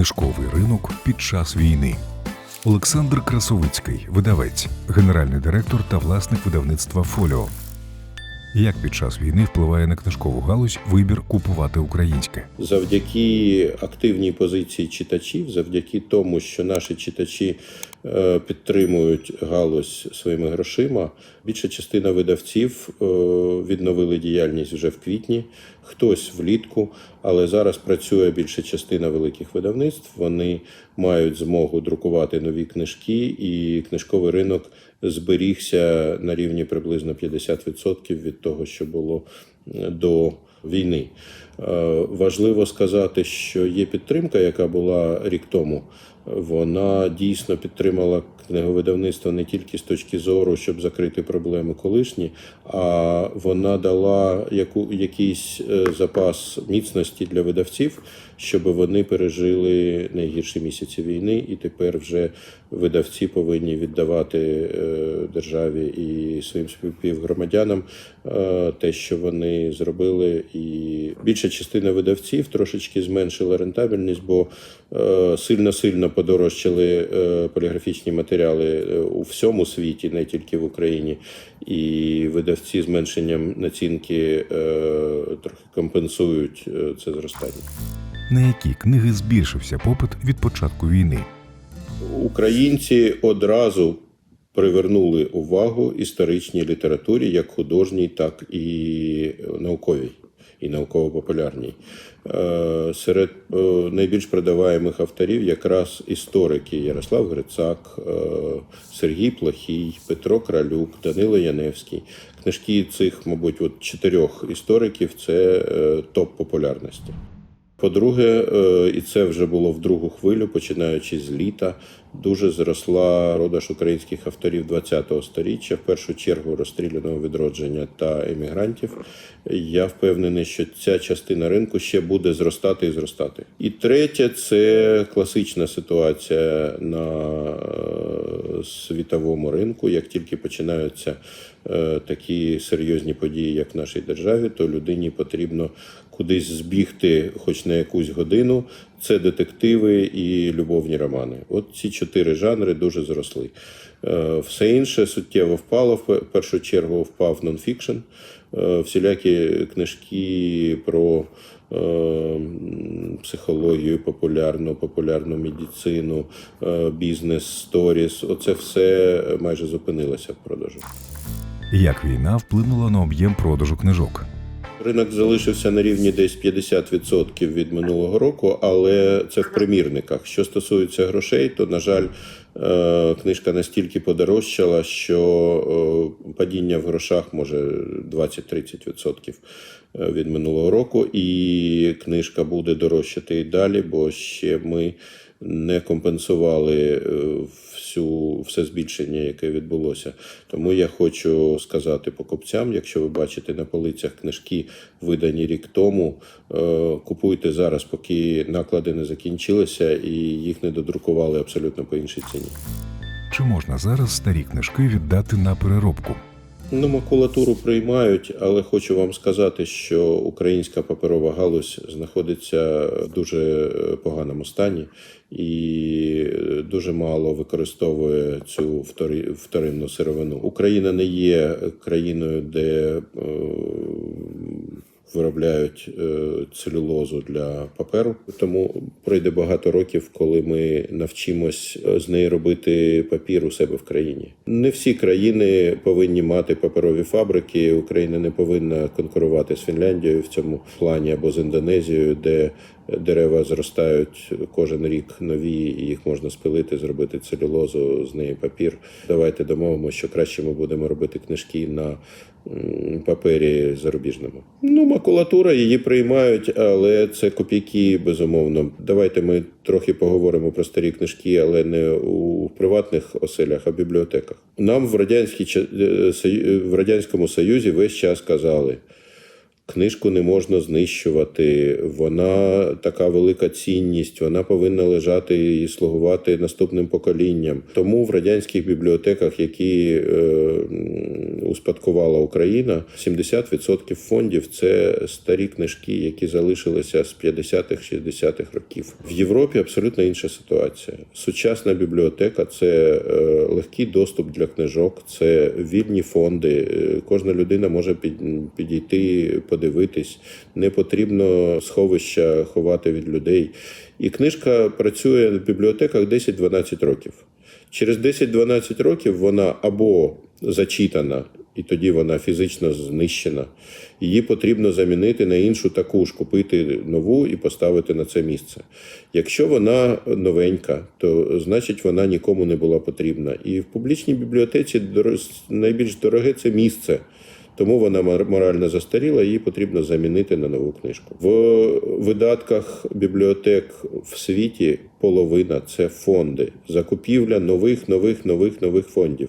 Книжковий ринок під час війни. Олександр Красовицький, видавець, генеральний директор та власник видавництва Фоліо. Як під час війни впливає на книжкову галузь вибір купувати українське? Завдяки активній позиції читачів, завдяки тому, що наші читачі е, підтримують галузь своїми грошима, більша частина видавців е, відновили діяльність вже в квітні, хтось влітку, але зараз працює більша частина великих видавництв. Вони мають змогу друкувати нові книжки, і книжковий ринок зберігся на рівні приблизно 50% від того, що було е, до війни. Е, Важливо сказати, що є підтримка, яка була рік тому. Вона дійсно підтримала книговидавництво не тільки з точки зору, щоб закрити проблеми колишні, а вона дала яку, якийсь е, запас міцності для видавців, щоб вони пережили найгірші місяці війни, і тепер вже видавці повинні віддавати е, державі і своїм співгромадянам е, те, що вони зробили. І більша частина видавців трошечки зменшила рентабельність, бо е, сильно-сильно подорожчали поліграфічні матеріали е, у всьому світі, не тільки в Україні. І видавці зменшенням націнки е, трохи компенсують е, це зростання. На які книги збільшився попит від початку війни? Українці одразу привернули увагу історичній літературі, як художній, так і науковій, і науково-популярній. Е, Серед е, найбільш продаваємих авторів якраз історики Ярослав Грицак, е, Сергій Плохій, Петро Кралюк, Данило Яневський. Книжки цих, мабуть, от чотирьох істориків це топ популярності. По-друге, е, і це вже було в другу хвилю, починаючи з літа, дуже зросла продаж українських авторів ХХ століття, в першу чергу розстріляного відродження та емігрантів. Я впевнений, що ця частина ринку ще буде зростати і зростати. І третє це класична ситуація на е, світовому ринку. Як тільки починаються е, такі серйозні події, як в нашій державі, то людині потрібно кудись збігти, хоч на якусь годину. Це детективи і любовні романи. От ці чотири жанри дуже зросли. Е, Все інше суттєво впало. В першу чергу впав нонфікшн, Е, всілякі книжки про е, психологію, популярну, популярну медицину, бізнес, сторіс. Оце все майже зупинилося в продажу. Як війна вплинула на об'єм продажу книжок? Ринок залишився на рівні десь 50% від минулого року, але це в примірниках. Що стосується грошей, то на жаль, е, книжка настільки подорожчала, що е, падіння в грошах може 20-30% від минулого року, і книжка буде дорожчати і далі, бо ще ми не компенсували е, всю все збільшення, яке відбулося. Тому я хочу сказати покупцям, якщо ви бачите на полицях книжки, видані рік тому, е, купуйте зараз, поки наклади не закінчилися і їх не додрукували абсолютно по іншій ціні. Чи можна зараз старі книжки віддати на переробку? Ну, макулатуру приймають, але хочу вам сказати, що українська паперова галузь знаходиться в дуже поганому стані і дуже мало використовує цю втори- вторинну сировину. Україна не є країною, де е, виробляють е, целюлозу для паперу. Тому пройде багато років, коли ми навчимось е, з неї робити папір у себе в країні. Не всі країни повинні мати паперові фабрики. Україна не повинна конкурувати з Фінляндією в цьому плані або з Індонезією, де дерева зростають кожен рік нові, і їх можна спилити, зробити целюлозу, з неї папір. Давайте домовимося, що краще ми будемо робити книжки на папері зарубіжному. Ну, макулатура її приймають, але це копійки, безумовно. Давайте ми трохи поговоримо про старі книжки, але не у приватних оселях, а в бібліотеках. Нам в радянській е, в радянському Союзі весь час казали. Книжку не можна знищувати, вона така велика цінність, вона повинна лежати і слугувати наступним поколінням. Тому в радянських бібліотеках, які е, успадкувала Україна, 70% фондів це старі книжки, які залишилися з 50-х, 60-х років. В Європі абсолютно інша ситуація. Сучасна бібліотека це е, легкий доступ для книжок, це вільні фонди. Е, Кожна людина може під- підійти, подивитись. Не потрібно сховища ховати від людей. І книжка працює в бібліотеках 10-12 років. Через 10-12 років вона або зачитана, і тоді вона фізично знищена. Її потрібно замінити на іншу таку ж, купити нову і поставити на це місце. Якщо вона новенька, то значить вона нікому не була потрібна. І в публічній бібліотеці найбільш дороге це місце. Тому вона морально застаріла, її потрібно замінити на нову книжку. В видатках бібліотек в світі половина це фонди, закупівля нових, нових, нових, нових фондів.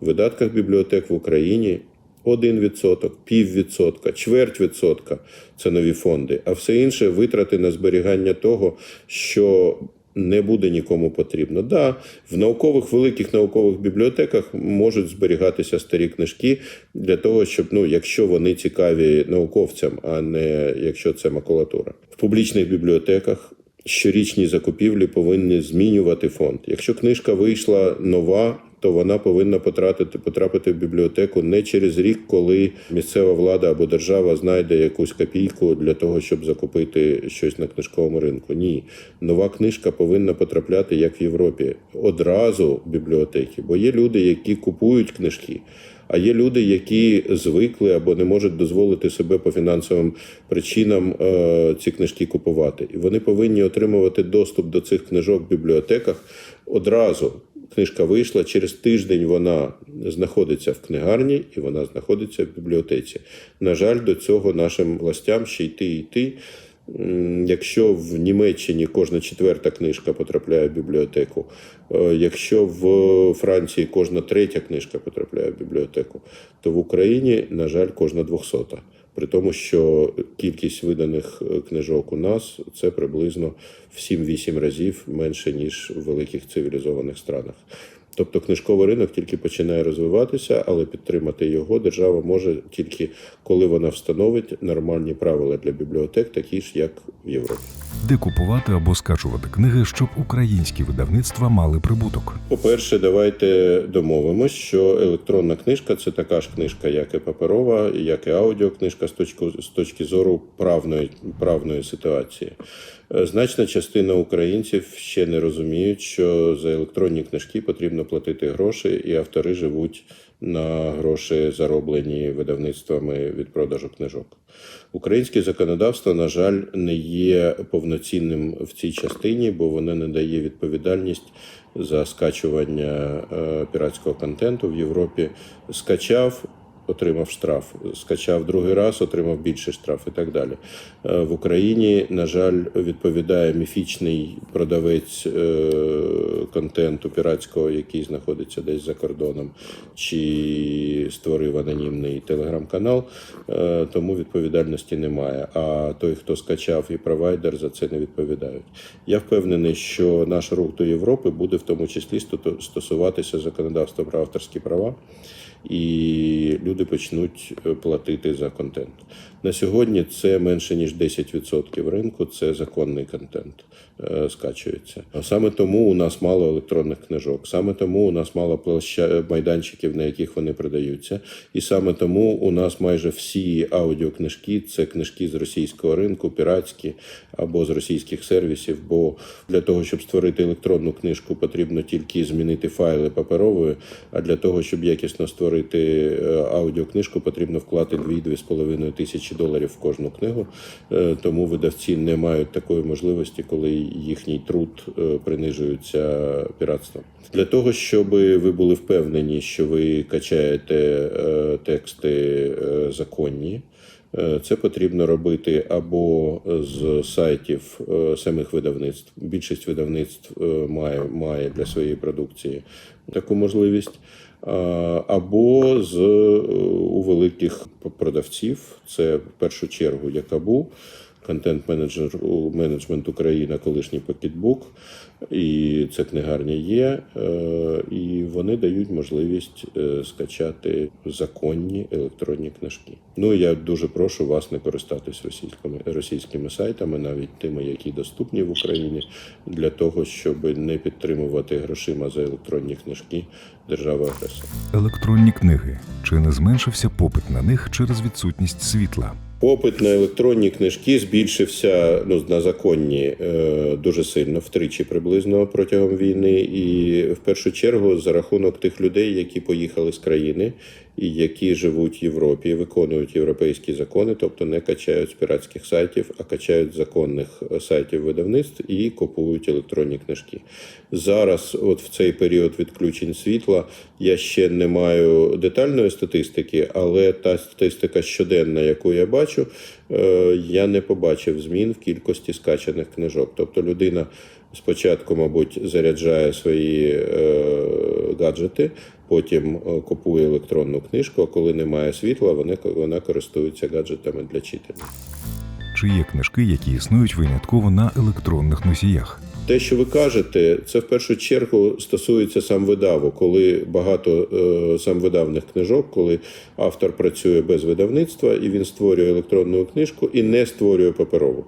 В видатках бібліотек в Україні 1%, піввідсотка, чверть відсотка це нові фонди, а все інше витрати на зберігання того, що не буде нікому потрібно. Да, в наукових великих наукових бібліотеках можуть зберігатися старі книжки для того, щоб ну, якщо вони цікаві науковцям, а не якщо це макулатура. В публічних бібліотеках щорічні закупівлі повинні змінювати фонд. Якщо книжка вийшла нова. То вона повинна потрапити, потрапити в бібліотеку не через рік, коли місцева влада або держава знайде якусь копійку для того, щоб закупити щось на книжковому ринку. Ні, нова книжка повинна потрапляти як в Європі одразу в бібліотеки, бо є люди, які купують книжки. А є люди, які звикли або не можуть дозволити себе по фінансовим причинам е, ці книжки купувати. І вони повинні отримувати доступ до цих книжок в бібліотеках одразу. Книжка вийшла через тиждень. Вона знаходиться в книгарні і вона знаходиться в бібліотеці. На жаль, до цього нашим властям ще йти і йти. Якщо в Німеччині кожна четверта книжка потрапляє в бібліотеку, е, якщо в Франції кожна третя книжка потрапляє в бібліотеку, то в Україні, на жаль, кожна двохсота. При тому, що кількість виданих е, книжок у нас це приблизно в 7-8 разів менше, ніж в великих цивілізованих странах. Тобто книжковий ринок тільки починає розвиватися, але підтримати його держава може тільки коли вона встановить нормальні правила для бібліотек, такі ж як в Європі. Де купувати або скачувати книги, щоб українські видавництва мали прибуток. По-перше, давайте домовимось, що електронна книжка це така ж книжка, як і паперова, як і аудіокнижка з точки, з точки зору правної, правної ситуації. Е, Значна частина українців ще не розуміють, що за електронні книжки потрібно платити гроші, і автори живуть на гроші, зароблені видавництвами від продажу книжок. Українське законодавство, на жаль, не є повноцінним в цій частині, бо воно не дає відповідальність за скачування е, піратського контенту в Європі. Скачав. Отримав штраф, скачав другий раз, отримав більший штраф і так далі. Е, В Україні, на жаль, відповідає міфічний продавець е, контенту піратського, який знаходиться десь за кордоном, чи створив анонімний телеграм-канал, е, тому відповідальності немає. А той, хто скачав і провайдер, за це не відповідають. Я впевнений, що наш рух до Європи буде в тому числі стосуватися законодавства про авторські права і люди почнуть е, платити за контент. На сьогодні це менше ніж 10% ринку, це законний контент е, скачується. А Саме тому у нас мало електронних книжок, саме тому у нас мало площа майданчиків, на яких вони продаються, і саме тому у нас майже всі аудіокнижки це книжки з російського ринку, піратські або з російських сервісів. Бо для того, щоб створити електронну книжку, потрібно тільки змінити файли паперової. А для того, щоб якісно створити е, аудіокнижку, потрібно вклати 2-2,5 тисячі доларів в кожну книгу. Е, Тому видавці не мають такої можливості, коли їхній труд е, принижується піратством. Для того, щоб ви були впевнені, що ви качаєте е, тексти е, законні. Це потрібно робити або з сайтів самих видавництв. Більшість видавництв має, має для своєї продукції таку можливість, або з у великих продавців. Це в першу чергу Якабу, контент-менеджер у менеджмент Україна, колишній Пакетбук, і це книгарня є. е, І вони дають можливість е, скачати законні електронні книжки. Ну я дуже прошу вас не користатись російськими російськими сайтами, навіть тими, які доступні в Україні, для того, щоб не підтримувати грошима за електронні книжки держави агресора. Електронні книги. Чи не зменшився попит на них через відсутність світла? Попит на електронні книжки збільшився ну, на законні е, дуже сильно, втричі приблизно протягом війни. І в першу чергу за рахунок тих людей, які поїхали з країни які живуть в Європі, виконують європейські закони, тобто не качають з піратських сайтів, а качають законних сайтів видавництв і купують електронні книжки. Зараз, от в цей період відключень світла, я ще не маю детальної статистики, але та статистика щоденна, яку я бачу, е, я не побачив змін в кількості скачаних книжок. Тобто людина спочатку, мабуть, заряджає свої е, гаджети, потім е, купує електронну книжку, а коли немає світла, вона, вона користується гаджетами для читання. Чи є книжки, які існують винятково на електронних носіях? Те, що ви кажете, це в першу чергу стосується сам видаву, коли багато е, сам видавних книжок, коли автор працює без видавництва і він створює електронну книжку і не створює паперову.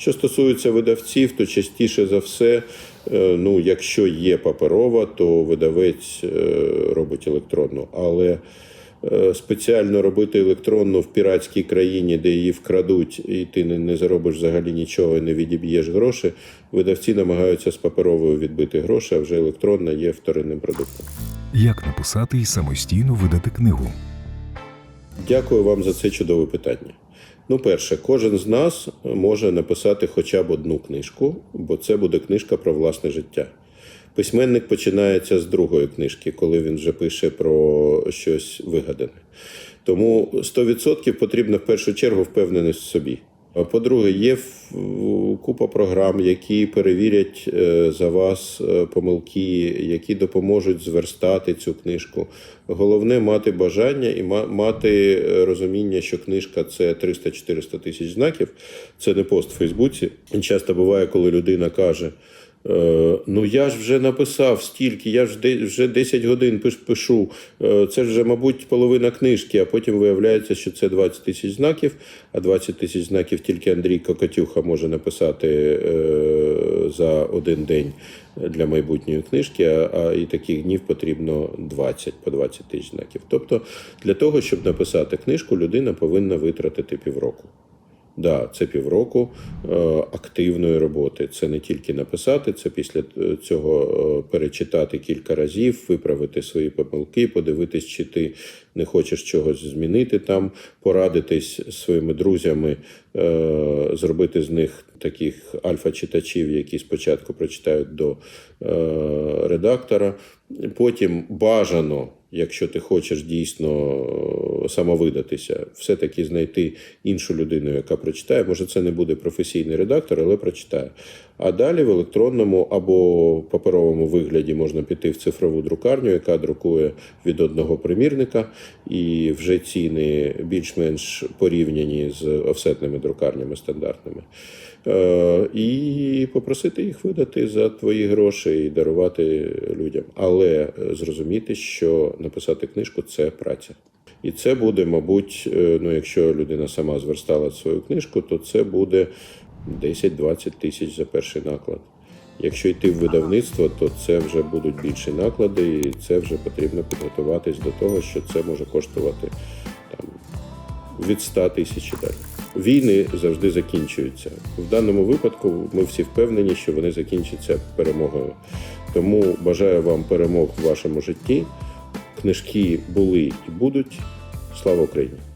Що стосується видавців, то частіше за все, е, ну якщо є паперова, то видавець е, робить електронну. Але е, спеціально робити електронну в піратській країні, де її вкрадуть, і ти не, не заробиш взагалі нічого і не відіб'єш гроші. Видавці намагаються з паперовою відбити гроші, а вже електронна є вторинним продуктом. Як написати і самостійно видати книгу? Дякую вам за це чудове питання. Ну, перше, кожен з нас може написати хоча б одну книжку, бо це буде книжка про власне життя. Письменник починається з другої книжки, коли він вже пише про щось вигадане. Тому 100% потрібно в першу чергу впевненість в собі. По-друге, є купа програм, які перевірять е, за вас е, помилки, які допоможуть зверстати цю книжку. Головне мати бажання і ма- мати е, розуміння, що книжка це 300-400 тисяч знаків. Це не пост в Фейсбуці. Часто буває, коли людина каже. Е, Ну я ж вже написав стільки, я ж вже 10 годин пиш- пишу. Е, Це вже, мабуть, половина книжки, а потім виявляється, що це 20 тисяч знаків, а 20 тисяч знаків тільки Андрій Кокотюха може написати е, за один день для майбутньої книжки, а і таких днів потрібно 20 по 20 тисяч знаків. Тобто, для того, щоб написати книжку, людина повинна витратити півроку. Да, це півроку е, активної роботи. Це не тільки написати, це після е, цього е, перечитати кілька разів, виправити свої помилки, подивитись, чи ти не хочеш чогось змінити там, порадитись своїми друзями, зробити з них таких альфа-читачів, які спочатку прочитають до е, редактора. Потім бажано, якщо ти хочеш дійсно е, самовидатися, все-таки знайти іншу людину, яка прочитає. Може, це не буде професійний редактор, але прочитає. А далі в електронному або паперовому вигляді можна піти в цифрову друкарню, яка друкує від одного примірника, і вже ціни більш-менш порівняні з офсетними друкарнями стандартними. Е, І попросити їх видати за твої гроші і дарувати людям. Але е, зрозуміти, що написати книжку це праця. І це буде, мабуть, е, ну якщо людина сама зверстала свою книжку, то це буде 10-20 тисяч за перший наклад. Якщо йти в видавництво, то це вже будуть більші наклади, і це вже потрібно підготуватись до того, що це може коштувати там від 100 тисяч і далі. Війни завжди закінчуються. В даному випадку ми всі впевнені, що вони закінчаться перемогою. Тому бажаю вам перемог в вашому житті. Книжки були і будуть. Слава Україні!